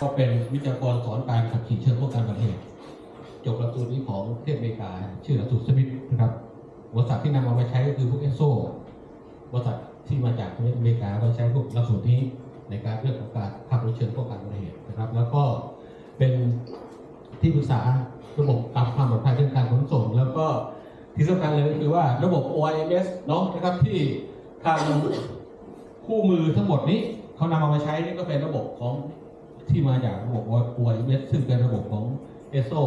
ก็เป็นวิทยากรสอนการขับขี่เชิงป้องกันอุบัติเหตุจบหลักสูตรนี้ของประเทศอเมริกา ชื่อหลักสูตรสมิธนะครับบริษัทที่นำเอาใช้ก็คือพวกเอสโซบริษัทที่มาจากเทศอเมริกาก็ใช้พวกหลักสูตรนี้ในการเรื่องของการขับรถเชิงป้องกันอุบัติเหตุนะครับ แล้วก็เป็นที่ปรึกษาระบบตามความปลอดภัยเรื่องการขนส่ง แล้วก็ที่สำคัญเลยก็คือว่าระบบ OIMS เนาะนะครับที่ทางคู่มือทั้งหมดนี้เขานำเอามาใช้นี่ก็เป็นระบบของ ที่มาจากระบบ OIS ซึ่งเป็นระบบของ ESO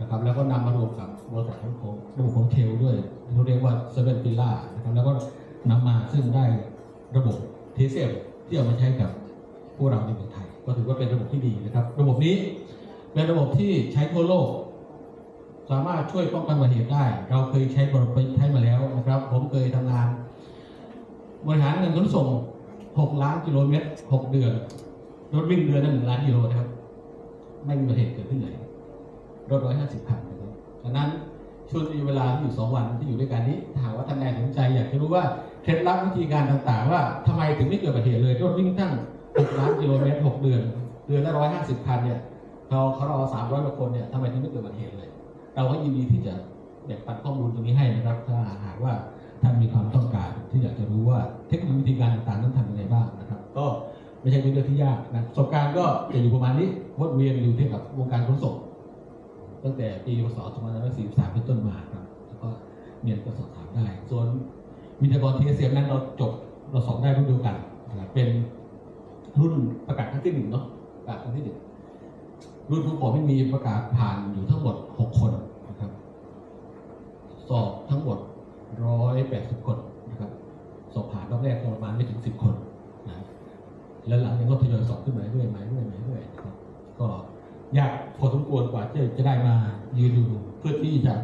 นะครับแล้วก็นำมารวมกับบริษัทของระบบของเทลด้วยเขาเรียกว่า Seven Pillar นะครับแล้วก็นำมาซึ่งได้ระบบเทเซลที่เอามาใช้กับพวกเราในเมืองไทย ก็ถือว่าเป็นระบบที่ดีนะครับ ระบบนี้เป็นระบบที่ใช้ทั่วโลก สามารถช่วยป้องกันอุบัติเหตุได้ เราเคยใช้บริใช้มาแล้วนะครับ ผมเคยทำงาน บริหารเงินขนส่ง 6 ล้านกิโลเมตร 6 เดือน รถวิ่งเดือนละหนึ่งล้านกิโลนะครับ ไม่มีอุบัติเหตุเกิดขึ้นไหนรถร้อยห้าสิบคันนะครับฉะนั้นช่วงเวลาที่อยู่2วันที่อยู่ด้วยกันนี้ถาหากว่าท่านใดสนใจ อยากจะรู้ว่าเคล็ดลับวิธีการต่างๆ ว่าทำไมถึงไม่เกิดอุบัติเหตุเลยรถวิ่งตั้ง6ล้านกิโลเมตร6เดือนเดือนละร้อยห้าสิบคันเนี่ยเราเขาเราสามร้อยกว่าคนเนี่ยทำไมถึงไม่เกิดอุบัติเหตุเลย เราก็ยินดีที่จะแบ่งปันข้อมูลตรงนี้ให้นะครับถ้าหากว่าท่านมีความต้องการที่อยากจะรู้ว่าเทคนิควิธีการต่างๆนั้นทำยังไงบ้างนะครับ ก็ ไม่ใช่เป็นเรื่องที่ยากนะประสบการณ์ก็จะอยู่ประมาณนี้วนเวียนอยู่เที่กับวงการขนส่งตั้งแต่ปีพศ2543เป็นต้นมาครับแล้วก็เรียนก็สอบถามได้ ส่วนวิทยากรทีเอสนั้นเราจบเราสอบได้รุ่นเดียวกันเป็นรุ่นประกาศครั้งที่หนึ่งเนาะประกาศครั้งที่หนึ่งรุ่นของผมไม่มีประกาศผ่านอยู่ทั้งหมด 6 คนนะครับ สอบทั้งหมด 180 คน เรื่อยๆมาเรื่อยๆนะครับก็ยากพอสมควรกว่าจะจะได้มายืนอยู่เพื่อที่จะ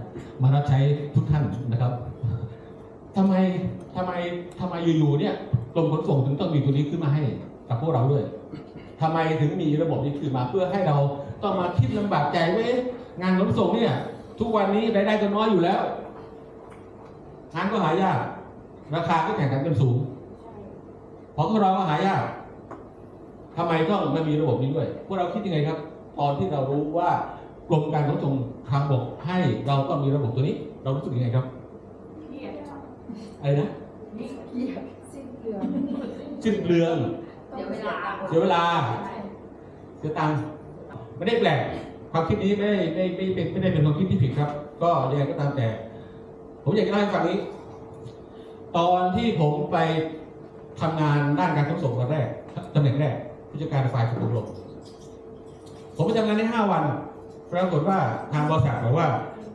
มารับใช้ทุกท่านนะครับทำไมทำไมทำไมอยู่ๆเนี่ยกรมขนส่งถึงต้องมีตัวนี้ขึ้นมาให้กับพวกเราด้วยทำไมถึงมีระบบนี้ขึ้นมาเพื่อให้เราต้องมาคิดลำบากใจว่าเอ๊ะงานขนส่งเนี่ย ทุกวันนี้รายได้ก็น้อยอยู่แล้วงานก็หายาก ราคาก็แข่งขันกันสูงของเราก็หายาก ทำไมต้องมามีระบบนี้ด้วย พวกเราคิดยังไงครับ ตอนที่เรารู้ว่ากรมการขนส่งทางบกให้เราต้องมีระบบตัวนี้ เรารู้สึกยังไงครับเครียดอะไรนะเครียดสิ้นเปลืองสิ้นเปลืองเสียเวลาเสียเวลาเสียตังค์ไม่ได้แปลกความคิดนี้ไม่ได้ไม่ไม่ไม่ไม่ได้เป็นความคิดที่ผิดครับ ก็ยังไงก็ตามแต่ ผมอยากจะเล่าให้ฟังนี้ ตอนที่ผมไปทำงานด้านการขนส่งตอนแรกตำแหน่งแรก ผู้จัดการฝ่ายขนส่งลมผมไปทำงานได้ห้าวัน ปรากฏว่าทางบริษัทบอกว่า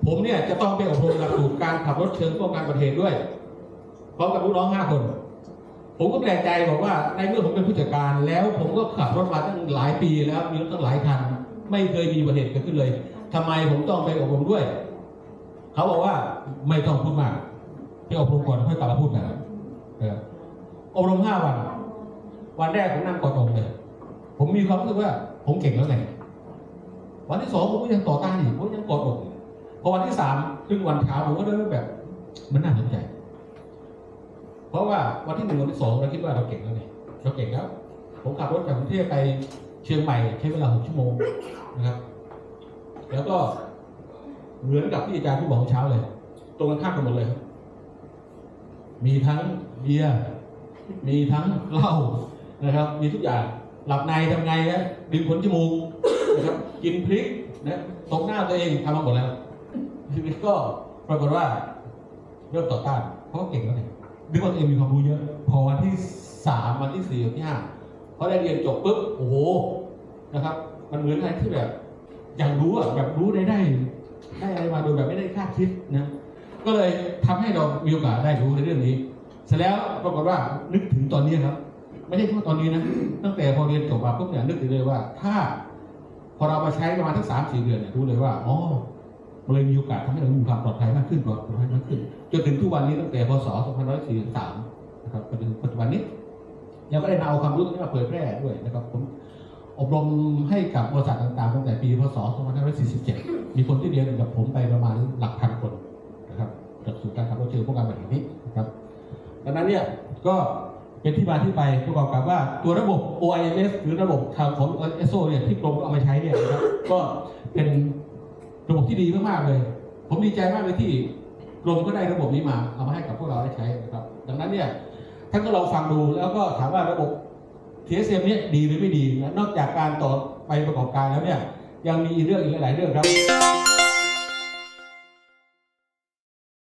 ผมเนี่ยจะต้องไปอบรมหลักสูตรการขับรถเชิงป้องกันอุบัติเหตุด้วยพร้อมกับลูกน้องห้าคน ผมก็แปลกใจบอกว่าในเมื่อผมเป็นผู้จัดการแล้ว ผมก็ขับรถมาตั้งหลายปีแล้วมีรถตั้งหลายคัน ไม่เคยมีอุบัติเหตุเกิดขึ้นเลยทำไมผมต้องไปอบรมด้วย เขาบอกว่าไม่ต้องพูดมากไปอบรมก่อนค่อยกลับมาพูดกันเอบรมห้าวัน วันแรกผมนั่งกอดอกเลย ผมมีความรู้สึกว่า ผมเก่งแล้วไงวันที่สองผมก็ยังต่อต้านอีกผมยังกอดอกอยู่พอวันที่สามครึ่งวันเช้าผมก็เริ่มแบบ มันน่าสนใจ เพราะว่าวันที่หนึ่งวันที่สองเราคิดว่าเราเก่งแล้วไงเราเก่งแล้ว ผมขับรถจากกรุงเทพไปเชียงใหม่ใช้เวลาหกชั่วโมงนะครับ แล้วก็เหมือนกับที่อาจารย์ที่บอกเมื่อเช้าเลย ตรงกันข้ามกันหมดเลยครับมีทั้งเบียร์มีทั้งเหล้านะครับ มีทุกอย่าง หลับในทำไงนะดึงขนจมูกนะครับกินพริกนะตบหน้าตัวเองทำมาหมดแล้วชีวิตก็ปรากฏว่าเริ่มต่อต้านเพราะเก่งแล้วไงนึกว่าตัวเองมีความรู้เยอะ พอวันที่สามวันที่สี่วันที่ห้าพอได้เรียนจบปุ๊บโอ้โหนะครับ มันเหมือนอะไรที่แบบ อยากรู้อะแบบรู้ได้ได้ได้อะไรมาโดยแบบไม่ได้คาดคิดนะก็เลยทำให้เรามีโอกาสได้รู้ในเรื่องนี้เสร็จแล้วปรากฏว่านึกถึงตอนนี้ครับ ไม่ใช่แค่ตอนนี้นะ ตั้งแต่พอเรียนจบมาปุ๊บเนี่ยนึกถึงเลยว่า ถ้า พอเรามาใช้ประมาณทั้งสามสี่เดือนเนี่ยรู้เลยว่าอ๋อมันเลยมีโอกาสทำให้เรามีความปลอดภัยมากขึ้นปลอดภัยมากขึ้น จนถึงทุกวันนี้ตั้งแต่พศ2543นะครับจนถึงปัจจุบันนี้ยังก็ได้นำเอาความรู้ตรงนี้มาเผยแพร่ด้วยนะครับผมอบรมให้กับบริษัทต่างๆตั้งแต่ปีพศ2547 มีคนที่เรียนกับผมไปประมาณหลักพันคนนะครับจากสูตรการขับรถเชิงป้องกันอุบัติเหตุนี้นะครับดังนั้นเนี่ยก็ เป็นที่มาที่ไปประกอบกับว่าตัวระบบ OIMS หรือระบบทางของ ESO เนี่ยที่กรมเอามาใช้เนี่ยนะครับก็เป็นระบบที่ดีมากๆเลย ผมดีใจมากเลยที่กรมก็ได้ระบบนี้มาเอามาให้กับพวกเราได้ใช้นะครับ ดังนั้นเนี่ยท่านก็ลองฟังดูแล้วก็ถามว่าระบบ TSM เนี่ยดีหรือไม่ดีนะนอกจากการต่อไปประกอบการแล้วเนี่ยยังมีเรื่องอีกหลายเรื่องครับ